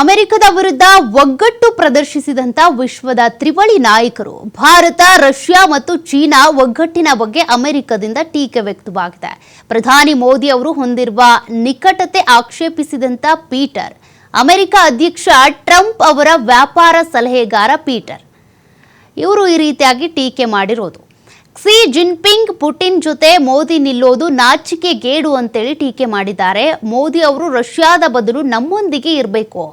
ಅಮೆರಿಕದ ವಿರುದ್ಧ ಒಗ್ಗಟ್ಟು ಪ್ರದರ್ಶಿಸಿದಂತ ವಿಶ್ವದ ತ್ರಿವಳಿ ನಾಯಕರು, ಭಾರತ, ರಷ್ಯಾ ಮತ್ತು ಚೀನಾ ಒಗ್ಗಟ್ಟಿನ ಬಗ್ಗೆ ಅಮೆರಿಕದಿಂದ ಟೀಕೆ ವ್ಯಕ್ತವಾಗಿದೆ. ಪ್ರಧಾನಿ ಮೋದಿ ಅವರು ಹೊಂದಿರುವ ನಿಕಟತೆ ಆಕ್ಷೇಪಿಸಿದಂತ ಪೀಟರ್, ಅಮೆರಿಕ ಅಧ್ಯಕ್ಷ ಟ್ರಂಪ್ ಅವರ ವ್ಯಾಪಾರ ಸಲಹೆಗಾರ ಪೀಟರ್. ಇವರು ಈ ರೀತಿಯಾಗಿ ಟೀಕೆ ಮಾಡಿರೋದು. ಕ್ಸಿ ಜಿನ್ಪಿಂಗ್ ಪುಟಿನ್ ಜೊತೆ ಮೋದಿ ನಿಲ್ಲೋದು ನಾಚಿಕೆ ಗೇಡು ಅಂತೇಳಿ ಟೀಕೆ ಮಾಡಿದ್ದಾರೆ. ಮೋದಿ ಅವರು ರಷ್ಯಾದ ಬದಲು ನಮ್ಮೊಂದಿಗೆ ಇರಬೇಕು.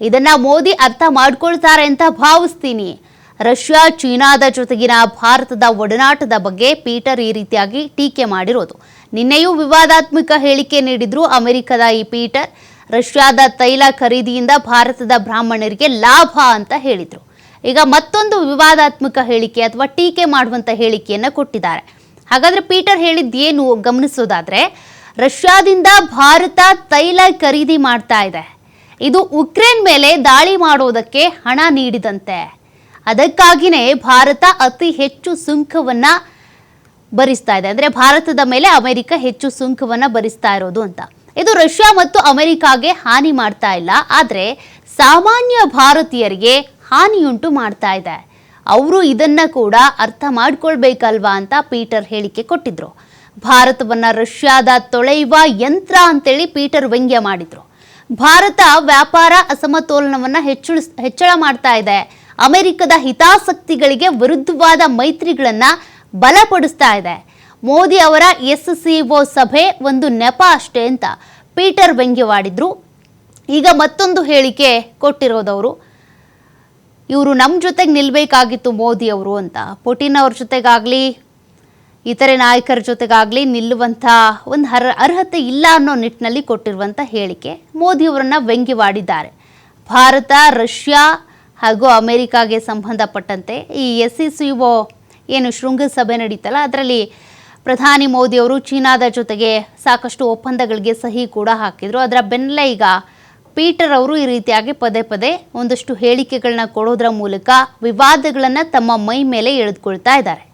ಇದನ್ನ ಮೋದಿ ಅರ್ಥ ಮಾಡ್ಕೊಳ್ತಾರೆ ಅಂತ ಭಾವಿಸ್ತೀನಿ. ರಷ್ಯಾ, ಚೀನಾದ ಜೊತೆಗಿನ ಭಾರತದ ಒಡನಾಟದ ಬಗ್ಗೆ ಪೀಟರ್ ಈ ರೀತಿಯಾಗಿ ಟೀಕೆ ಮಾಡಿರೋದು. ನಿನ್ನೆಯೂ ವಿವಾದಾತ್ಮಕ ಹೇಳಿಕೆ ನೀಡಿದ್ರು ಅಮೆರಿಕದ ಈ ಪೀಟರ್. ರಷ್ಯಾದ ತೈಲ ಖರೀದಿಯಿಂದ ಭಾರತದ ಬ್ರಾಹ್ಮಣರಿಗೆ ಲಾಭ ಅಂತ ಹೇಳಿದ್ರು. ಈಗ ಮತ್ತೊಂದು ವಿವಾದಾತ್ಮಕ ಹೇಳಿಕೆ ಅಥವಾ ಟೀಕೆ ಮಾಡುವಂತ ಹೇಳಿಕೆಯನ್ನ ಕೊಟ್ಟಿದ್ದಾರೆ. ಹಾಗಾದ್ರೆ ಪೀಟರ್ ಹೇಳಿದ್ದೇನು ಗಮನಿಸೋದಾದ್ರೆ, ರಷ್ಯಾದಿಂದ ಭಾರತ ತೈಲ ಖರೀದಿ ಮಾಡ್ತಾ ಇದೆ. ಇದು ಉಕ್ರೇನ್ ಮೇಲೆ ದಾಳಿ ಮಾಡೋದಕ್ಕೆ ಹಣ ನೀಡಿದಂತೆ. ಅದಕ್ಕಾಗಿಯೇ ಭಾರತ ಅತಿ ಹೆಚ್ಚು ಸುಂಕವನ್ನ ಭರಿಸ್ತಾ ಇದೆ. ಅಂದ್ರೆ ಭಾರತದ ಮೇಲೆ ಅಮೆರಿಕ ಹೆಚ್ಚು ಸುಂಕವನ್ನ ಭರಿಸ್ತಾ ಇರೋದು ಅಂತ. ಇದು ರಷ್ಯಾ ಮತ್ತು ಅಮೆರಿಕಾಗೆ ಹಾನಿ ಮಾಡ್ತಾ ಇಲ್ಲ. ಆದರೆ ಸಾಮಾನ್ಯ ಭಾರತೀಯರಿಗೆ ಹಾನಿಯುಂಟು ಮಾಡ್ತಾ ಇದೆ. ಅವರು ಇದನ್ನ ಕೂಡ ಅರ್ಥ ಮಾಡ್ಕೊಳ್ಬೇಕಲ್ವಾ ಅಂತ ಪೀಟರ್ ಹೇಳಿಕೆ ಕೊಟ್ಟಿದ್ರು. ಭಾರತವನ್ನ ರಷ್ಯಾದ ತೊಳೆಯುವ ಯಂತ್ರ ಅಂತೇಳಿ ಪೀಟರ್ ವ್ಯಂಗ್ಯ ಮಾಡಿದ್ರು. ಭಾರತ ವ್ಯಾಪಾರ ಅಸಮತೋಲನವನ್ನ ಹೆಚ್ಚಳ ಹೆಚ್ಚಳ ಮಾಡ್ತಾ ಇದೆ. ಅಮೆರಿಕದ ಹಿತಾಸಕ್ತಿಗಳಿಗೆ ವಿರುದ್ಧವಾದ ಮೈತ್ರಿಗಳನ್ನ ಬಲಪಡಿಸ್ತಾ ಇದೆ. ಮೋದಿ ಅವರ ಎಸ್ ಸಿಒ ಸಭೆ ಒಂದು ನೆಪ ಅಷ್ಟೇ ಅಂತ ಪೀಟರ್ ವ್ಯಂಗ್ಯವಾಡಿದ್ರು. ಈಗ ಮತ್ತೊಂದು ಹೇಳಿಕೆ ಕೊಟ್ಟಿರೋದವರು. ಇವರು ನಮ್ಮ ಜೊತೆಗೆ ನಿಲ್ಲಬೇಕಾಗಿತ್ತು ಮೋದಿ ಅವರು ಅಂತ. ಪುಟಿನ್ ಅವ್ರ ಜೊತೆಗಾಗಲಿ ಇತರೆ ನಾಯಕರ ಜೊತೆಗಾಗಲಿ ನಿಲ್ಲುವಂಥ ಒಂದು ಅರ್ಹತೆ ಇಲ್ಲ ಅನ್ನೋ ನಿಟ್ಟಿನಲ್ಲಿ ಕೊಟ್ಟಿರುವಂಥ ಹೇಳಿಕೆ ಮೋದಿಯವರನ್ನು ವ್ಯಂಗ್ಯವಾಡಿದ್ದಾರೆ. ಭಾರತ, ರಷ್ಯಾ ಹಾಗೂ ಅಮೆರಿಕಾಗೆ ಸಂಬಂಧಪಟ್ಟಂತೆ ಈ ಎಸ್ ಸಿ ಸಿ ಒ ಏನು ಶೃಂಗಸಭೆ ನಡೀತಲ್ಲ, ಅದರಲ್ಲಿ ಪ್ರಧಾನಿ ಮೋದಿಯವರು ಚೀನಾದ ಜೊತೆಗೆ ಸಾಕಷ್ಟು ಒಪ್ಪಂದಗಳಿಗೆ ಸಹಿ ಕೂಡ ಹಾಕಿದ್ರು. ಅದರ ಬೆನ್ನಲ್ಲೇ ಈಗ ಪೀಟರ್ ಅವರು ಈ ರೀತಿಯಾಗಿ ಪದೇ ಪದೇ ಒಂದಷ್ಟು ಹೇಳಿಕೆಗಳನ್ನ ಕೊಡೋದ್ರ ಮೂಲಕ ವಿವಾದಗಳನ್ನು ತಮ್ಮ ಮೈ ಮೇಲೆ ಎಳೆದುಕೊಳ್ತಾ ಇದ್ದಾರೆ.